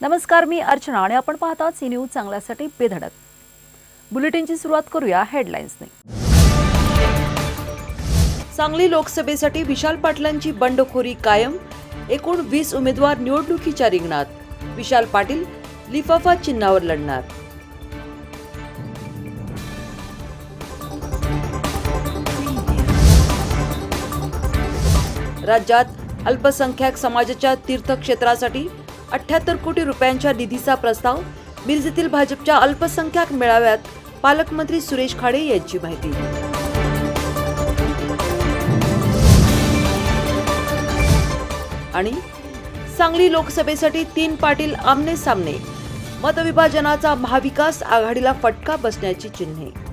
नमस्कार मी अर्चना आणि आपण पाहतात सी न्यूज चांगल्यासाठी बेधडक. बुलेटिनची सुरुवात करूया हेडलाईन्सने सांगली लोकसभेसाठी विशाल पाटलांची बंडखोरी कायम एकूण वीस उमेदवार निवडणुकीच्या रिंगणात. विशाल पाटील लिफाफा चिन्हावर लढणार. राज्यात अल्पसंख्याक समाजाच्या तीर्थक्षेत्रासाठी अठ्याहत्तर कोटी रुपयांच्या निधीचा प्रस्ताव मिरजेतील भाजपच्या अल्पसंख्याक मेळाव्यात पालकमंत्री सुरेश खाडे यांची माहिती. आणि सांगली लोकसभेसाठी तीन पाटील आमने सामने. मतविभाजनाचा महाविकास आघाडीला फटका बसण्याची चिन्हे.